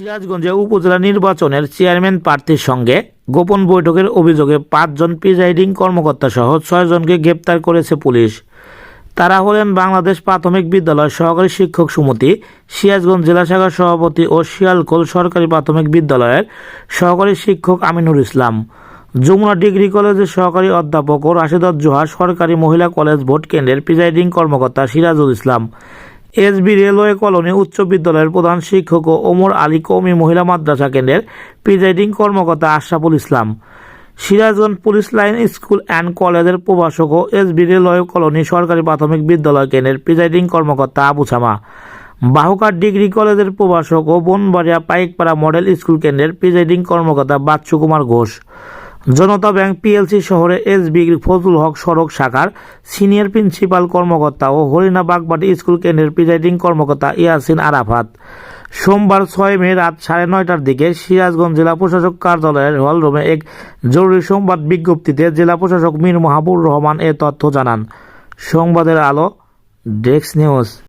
সিরাজগঞ্জে উপজেলা নির্বাচনের চেয়ারম্যান প্রার্থীর সঙ্গে গোপন বৈঠকের অভিযোগে পাঁচজন প্রিজাইডিং কর্মকর্তা সহ ছয়জনকে গ্রেপ্তার করেছে পুলিশ। তারা হলেন বাংলাদেশ প্রাথমিক বিদ্যালয় সহকারী শিক্ষক সমিতি, সিরাজগঞ্জ জেলা শাখার সভাপতি ও শিয়ালকোল সরকারি প্রাথমিক বিদ্যালয়ের সহকারী শিক্ষক আমিনুর ইসলাম, যমুনা ডিগ্রি কলেজের সহকারী অধ্যাপক ও রাশেদত জোহা সরকারি মহিলা কলেজ ভোট কেন্দ্রের প্রিজাইডিং কর্মকর্তা Sirajul Islam SB railway colony উচ্চ বিদ্যালয়ের প্রধান শিক্ষক ও ওমর আলী কৌমি মহিলা মাদ্রাসা কেন্দ্রের প্রিজাইডিং কর্মকর্তা Ashraful Islam. Sirajganj police line school and কলেজের প্রভাষক ও এসবি রেলওয়ে কলোনি সরকারি প্রাথমিক বিদ্যালয় কেন্দ্রের প্রিজাইডিং কর্মকর্তা আবু ছামা বাহুকার ডিগ্রি কলেজের প্রভাষক ও বনবাড়িয়া পাইকপাড়া মডেল স্কুল কেন্দ্রের প্রিজাইডিং কর্মকর্তা বাচ্চু কুমার ঘোষ। জনতা ব্যাংক পিএলসি শহরে এস এসবি ফজলুল হক সড়ক শাখার সিনিয়র প্রিন্সিপাল কর্মকর্তা ও হরিণা বাগবাটি স্কুল কেন্দ্রের প্রিজাইডিং কর্মকর্তা ইয়াসিন আরাফাত। সোমবার ছয় মে রাত সাড়ে নয়টার দিকে সিরাজগঞ্জ জেলা প্রশাসক কার্যালয়ের হলরুমে এক জরুরি সংবাদ বিজ্ঞপ্তিতে জেলা প্রশাসক মীর মাহবুর রহমান এ তথ্য জানান। সংবাদের আলো ডেস্ক নিউজ।